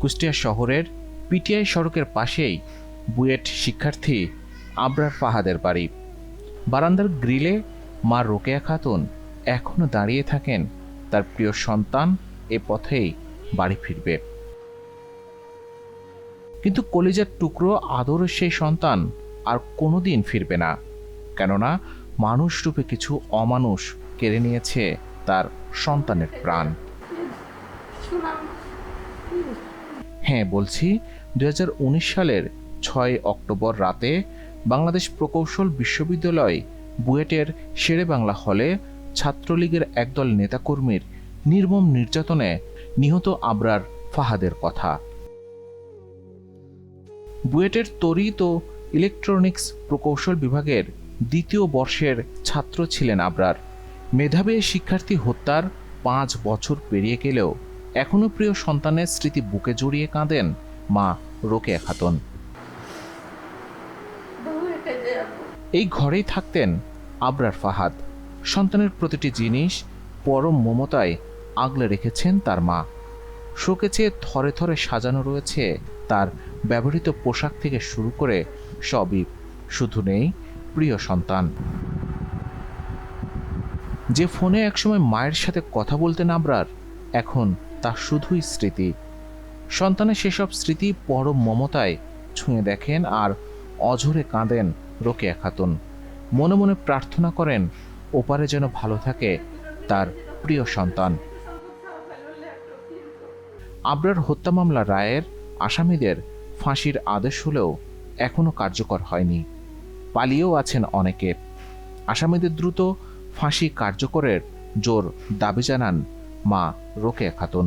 কুষ্টিয়া শহরের পিটিআই সড়কের পাশেই বুয়েট শিক্ষার্থী আবরার ফাহাদের বাড়ি। বারান্দার গ্রিলে মা রোকেয়া খাতুন এখনও দাঁড়িয়ে থাকেন। তার প্রিয় সন্তান এ পথেই বাড়ি ফিরবে। কিন্তু কলিজার টুকরো আদরের সেই সন্তান আর কোনোদিন ফিরবে না। কেননা মানুষ রূপে কিছু অমানুষ কেড়ে নিয়েছে তার সন্তানের প্রাণ। হ্যাঁ বলছি দু হাজার উনিশ সালের ছয় অক্টোবর রাতে বাংলাদেশ প্রকৌশল বিশ্ববিদ্যালয় বুয়েটের শেরে বাংলা হলে ছাত্রলীগের একদল নেতাকর্মীর নির্মম নির্যাতনে নিহত আবরার ফাহাদের কথা। বুয়েটের তড়িৎ ও ইলেকট্রনিক্স প্রকৌশল বিভাগের দ্বিতীয় বর্ষের ছাত্র ছিলেন আবরার। মেধাবী শিক্ষার্থী হত্যার পাঁচ বছর পেরিয়ে গেলেও এখনও প্রিয় সন্তানের স্মৃতি বুকে জড়িয়ে কাঁদেন মা রোকেয়া খাতুন। এই ঘরেই থাকতেন আবরার ফাহাদ। সন্তানের প্রতিটি জিনিস পরম মমতায় আগলে রেখেছেন তার মা। শোকেছে থরে থরে সাজানো রয়েছে তার ব্যবহৃত পোশাক থেকে শুরু করে সবই। শুধু নেই, প্রিয় সন্তান। যে ফোনে একসময় মায়ের সাথে কথা বলতেন আবরার, এখন তা শুধুই স্মৃতি। সন্তানের সেসব স্মৃতি পরম মমতায় ছুঁয়ে দেখেন আর অঝরে কাঁদেন রোকেয়া খাতুন। মনে মনে প্রার্থনা করেন, ওপারে যেন ভালো থাকে তার প্রিয় সন্তান। আবরার হত্যা মামলা রায়ের আসামিদের ফাঁসির আদেশ হলেও এখনও কার্যকর হয়নি। পালিয়েও আছেন অনেকে। আসামিদের দ্রুত ফাঁসি কার্যকরের জোর দাবি জানান মা রোকেয়া খাতুন।